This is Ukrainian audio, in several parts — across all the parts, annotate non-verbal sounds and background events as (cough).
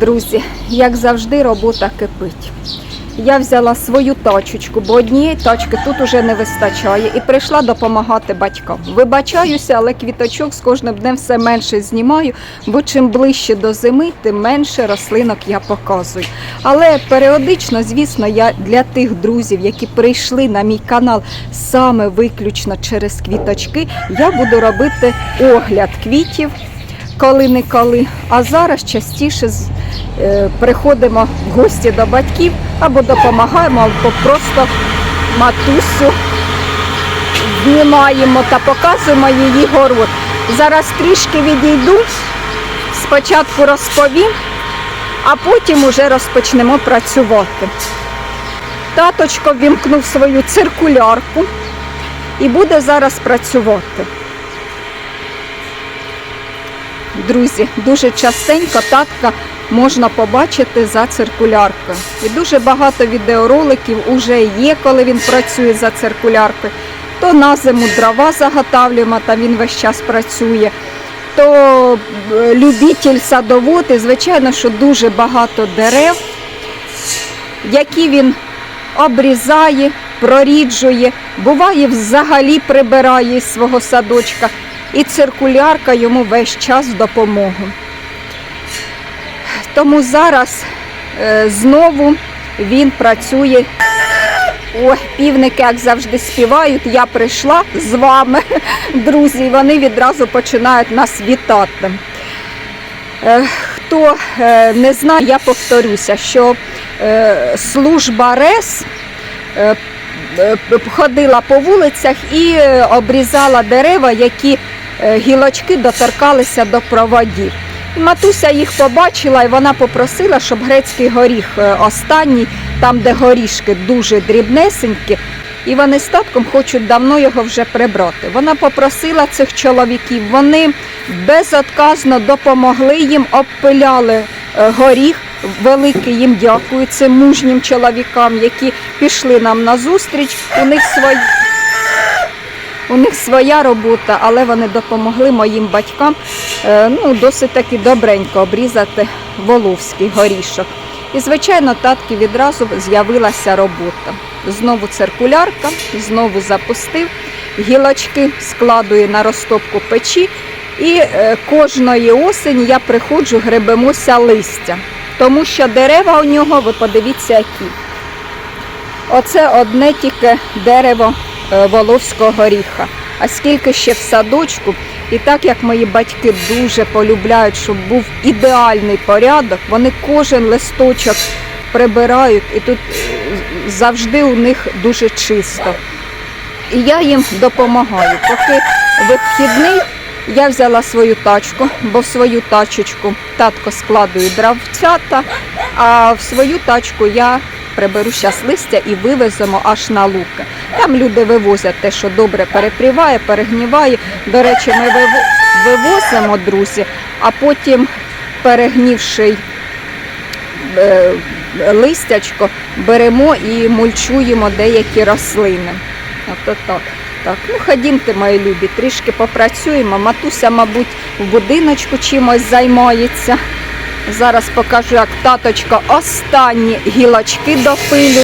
Друзі, як завжди, робота кипить. Я взяла свою тачечку, бо однієї тачки тут уже не вистачає, і прийшла допомагати батькам. Вибачаюся, але квіточок з кожним днем все менше знімаю, бо чим ближче до зими, тим менше рослинок я показую. Але періодично, звісно, я для тих друзів, які прийшли на мій канал саме виключно через квіточки, я буду робити огляд квітів коли-неколи. А зараз частіше приходимо в гості до батьків або допомагаємо, або просто матусю знімаємо та показуємо її город. Зараз трішки відійду, спочатку розповім, а потім уже розпочнемо працювати. Таточко вімкнув свою циркулярку і буде зараз працювати. Друзі, дуже частенько татка можна побачити за циркуляркою. І дуже багато відеороликів уже є, коли він працює за циркуляркою. То на зиму дрова заготавлюємо, та він весь час працює. То е, любитель садовод, і звичайно, що дуже багато дерев, які він обрізає, проріджує, буває взагалі прибирає із свого садочка. І циркулярка йому весь час допомогу. Тому зараз е, знову він працює. Ой, півники, як завжди, співають. Я прийшла з вами, (laughs) друзі, і вони відразу починають нас вітати. Е, Хто е, не знає, я повторюся, що служба РЕС ходила по вулицях і обрізала дерева, які гілочки доторкалися до проводів. Матуся їх побачила і вона попросила, щоб грецький горіх е, останній, там, де горішки дуже дрібнесенькі, і вони з татком хочуть давно його вже прибрати. Вона попросила цих чоловіків, вони безотказно допомогли їм, обпиляли е, горіх. Велике їм дякую цим мужнім чоловікам, які пішли нам на зустріч. У них свої. У них своя робота, але вони допомогли моїм батькам е, ну, досить таки добренько обрізати воловський горішок. І, звичайно, татки відразу з'явилася робота. Знову циркулярка, знову запустив, гілочки складує на розтопку печі. І е, кожної осені я приходжу, гребемося листя. Тому що дерева у нього, ви подивіться, які. Оце одне тільки дерево воловського горіха. А скільки ще в садочку, і так як мої батьки дуже полюбляють, щоб був ідеальний порядок, вони кожен листочок прибирають, і тут е, завжди у них дуже чисто. І я їм допомагаю. Поки вихідний я взяла свою тачку, бо в свою тачечку татко складує дравцята, а в свою тачку я приберу зараз листя і вивеземо аж на луки. Там люди вивозять те, що добре перепріває, перегніває. До речі, ми вивозимо, друзі, а потім перегнівши е, листячко, беремо і мульчуємо деякі рослини. Ото так. Так, ну ходімте, мої любі, трішки попрацюємо. Матуся, мабуть, в будиночку чимось займається. Зараз покажу, як таточка останні гілочки допилює.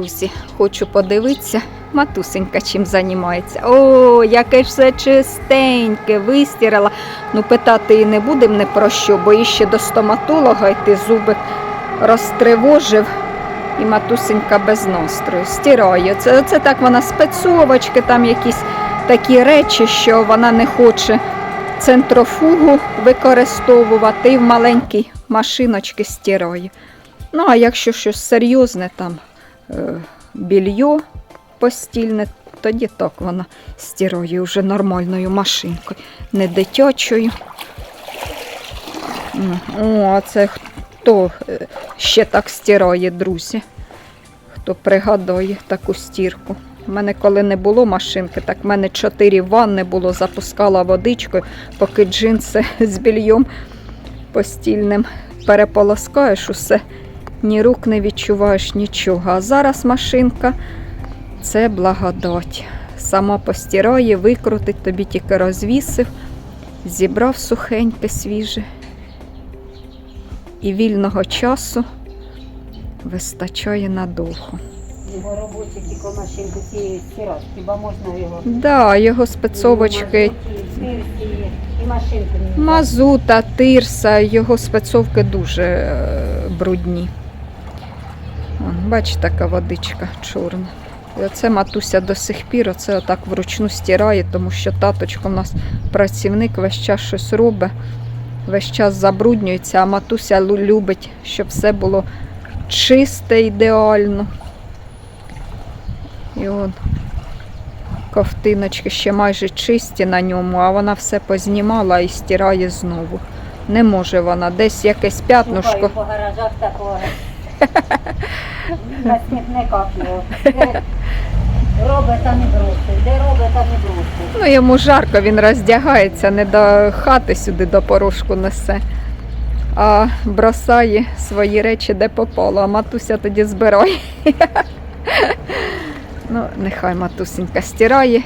Друзі, хочу подивитися. Матусенька чим займається. О, яке ж все чистеньке, вистирала. Ну, питати її не будемо не про що, бо їй ще до стоматолога йти зуби розтривожив. І матусенька без настрою. Стирає. Це, це так вона спецовочки, там якісь такі речі, що вона не хоче центрофугу використовувати і в маленькій машиночки стирає. Ну, а якщо щось серйозне, там більйо постільне, тоді так вона стирає вже нормальною машинкою, не дитячою. О, а це хто е, ще так стирає, друзі? Хто пригадає таку стірку? У мене коли не було машинки, так в мене чотири ванни було, запускала водичкою, поки джинси (laughs) з більйом постільним переполоскаєш усе, ні рук не відчуваєш нічого. А зараз машинка це благодать. Сама постирає, викрутить, тобі тільки розвісив, зібрав сухеньке, свіже. І вільного часу вистачає надовго. Його робочі тільки машинку цієї стирати. Хіба можна його? Да, його спецовочки і машинку не Мазута, тирса, його спецовки дуже е, брудні. Вон, бач, така водичка чорна. І оце матуся до сих пір, оце отак вручну стирає, тому що таточко в нас працівник весь час щось робить, весь час забруднюється, а матуся любить, щоб все було чисте, ідеально. І от ковтиночки ще майже чисті на ньому, а вона все познімала і стирає знову. Не може вона, десь якесь п'ятнушко. По гаражах такого. Робить, там і бросить. Де робить, там і бросить. Ну, йому жарко, він роздягається, не до хати сюди до порожку несе. А бросає свої речі де попало, а матуся тоді збирає. Ну, нехай матусенька стирає.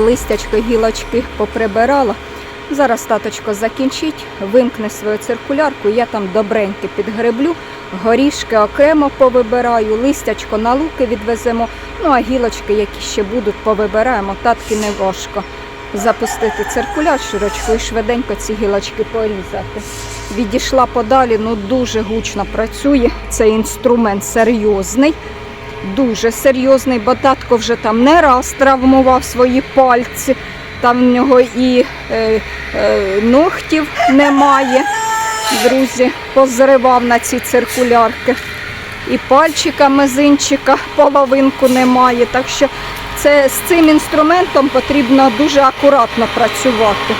Листячко, гілочки поприбирала. Зараз таточко закінчить, вимкне свою циркулярку, я там добреньки підгреблю, горішки окремо повибираю, листячко на луки відвеземо, ну а гілочки, які ще будуть, повибираємо. Татки не важко запустити циркуляр широчку і швиденько ці гілочки порізати. Відійшла подалі, ну дуже гучно працює. Цей інструмент серйозний, дуже серйозний, бо татко вже там не раз травмував свої пальці. Там в нього і е, е, ногтів немає. Друзі, позривав на ці циркулярки. І пальчика мизинчика половинку немає. Так що це, з цим інструментом потрібно дуже акуратно працювати.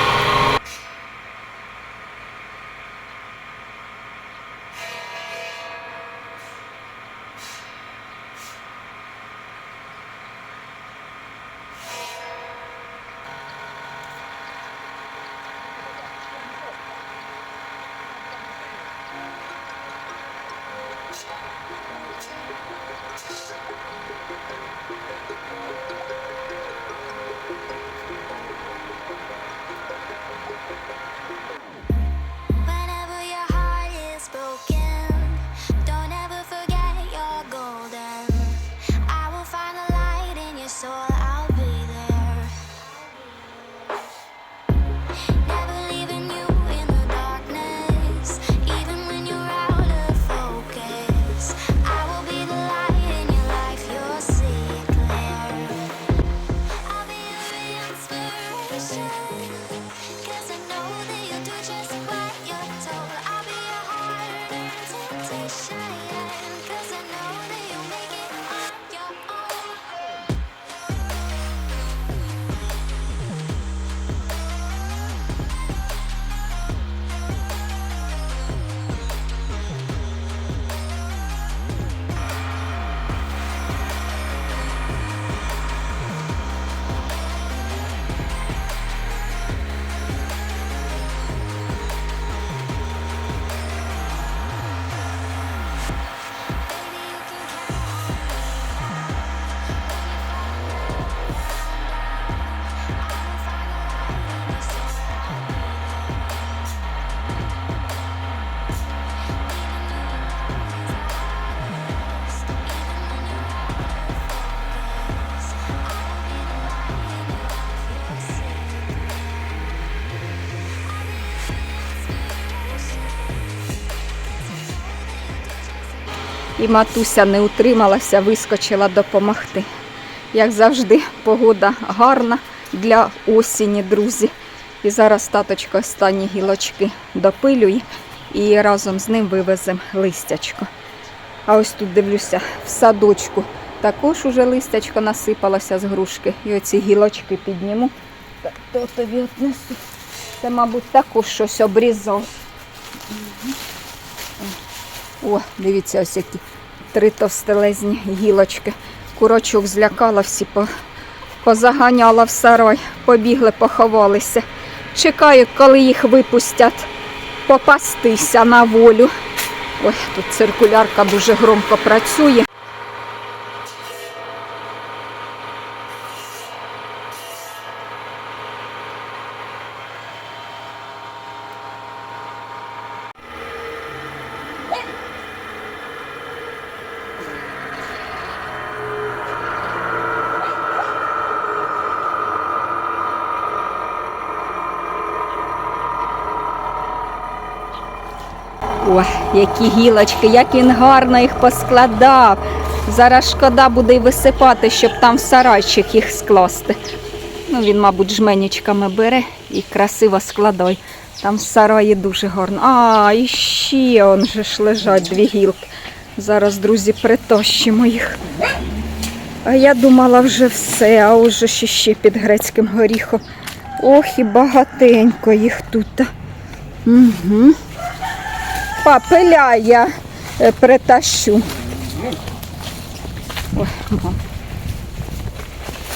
І матуся не утрималася, вискочила допомогти. Як завжди, погода гарна для осені, друзі. І зараз таточко останні гілочки допилює і разом з ним вивеземо листячко. А ось тут дивлюся, в садочку також уже листячко насипалося з грушки. І оці гілочки підніму. То тобі отнесу. Це, мабуть, також щось обрізав. О, дивіться, ось які три товстелезні гілочки. Курочок злякала, всі позаганяла в сарай, побігли, поховалися. Чекаю, коли їх випустять попастися на волю. Ой, тут циркулярка дуже громко працює. Які гілочки, як він гарно їх поскладав. Зараз шкода буде й висипати, щоб там в сарайчик їх скласти. Ну, він, мабуть, жменічками бере і красиво складає. Там в сараї дуже гарно. А, і ще он же ж лежать дві гілки. Зараз, друзі, притощимо їх. А я думала вже все, а уже ще ще під грецьким горіхом. Ох, і багатенько їх тут. Угу. Папиля я е, притащу. Ой, мам.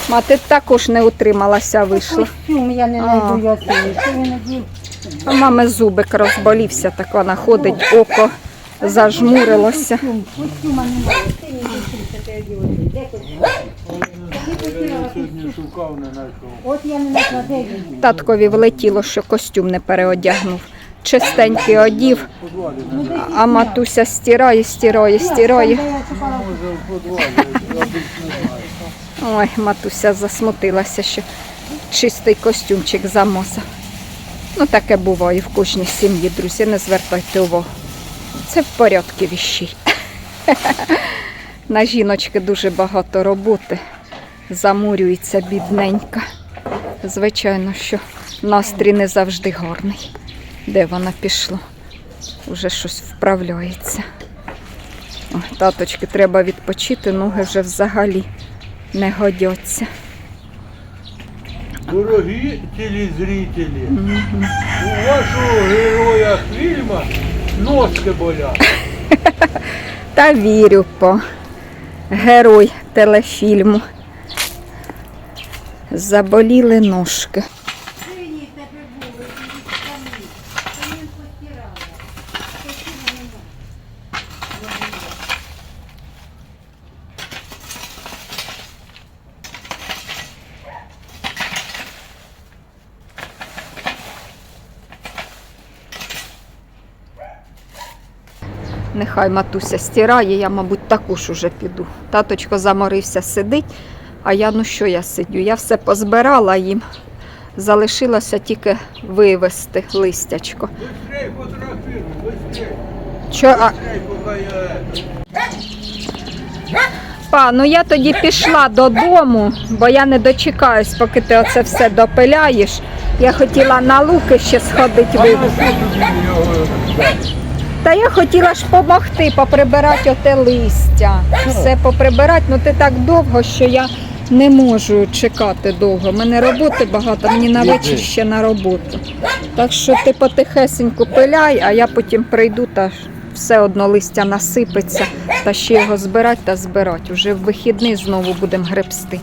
Ма, ти також не утрималася, вийшла. Костюм я не А. мами зубик розболівся, так вона ходить, око зажмурилося. Таткові влетіло, що костюм не переодягнув. Чистенький одів, а матуся стирає, стирає, стирає. Ой, матуся засмутилася, що чистий костюмчик замосав. Ну, таке буває в кожній сім'ї, друзі, не звертайте увагу. Це в порядку віщій. На жіночки дуже багато роботи. Замурюється бідненька. Звичайно, що настрій не завжди гарний. Де вона пішла? Уже щось вправляється. Ой, таточки, треба відпочити, ноги вже взагалі не годяться. Дорогі телезрителі, у вашого героя фільму ножки болять. (laughs) Та вірю по герой телефільму. Заболіли ножки. Нехай матуся стирає, я, мабуть, також уже піду. Таточко заморився сидить, а я ну що я сидю? Я все позбирала їм. Залишилося тільки вивезти листячко. Быстрей фотографируй, быстрей. Чо, а, Быстрей, поки я... па, ну я тоді пішла додому, бо я не дочекаюсь, поки ти оце все допиляєш. Я хотіла на луки ще сходити вивезти. Та я хотіла ж допомогти поприбирати оте листя. Все поприбирати, ну ти так довго, що я не можу чекати довго. У мене роботи багато, мені на вечір ще на роботу. Так що ти потихесеньку пиляй, а я потім прийду та все одно листя насипеться, та ще його збирати та збирати. Уже в вихідний знову будемо гребсти.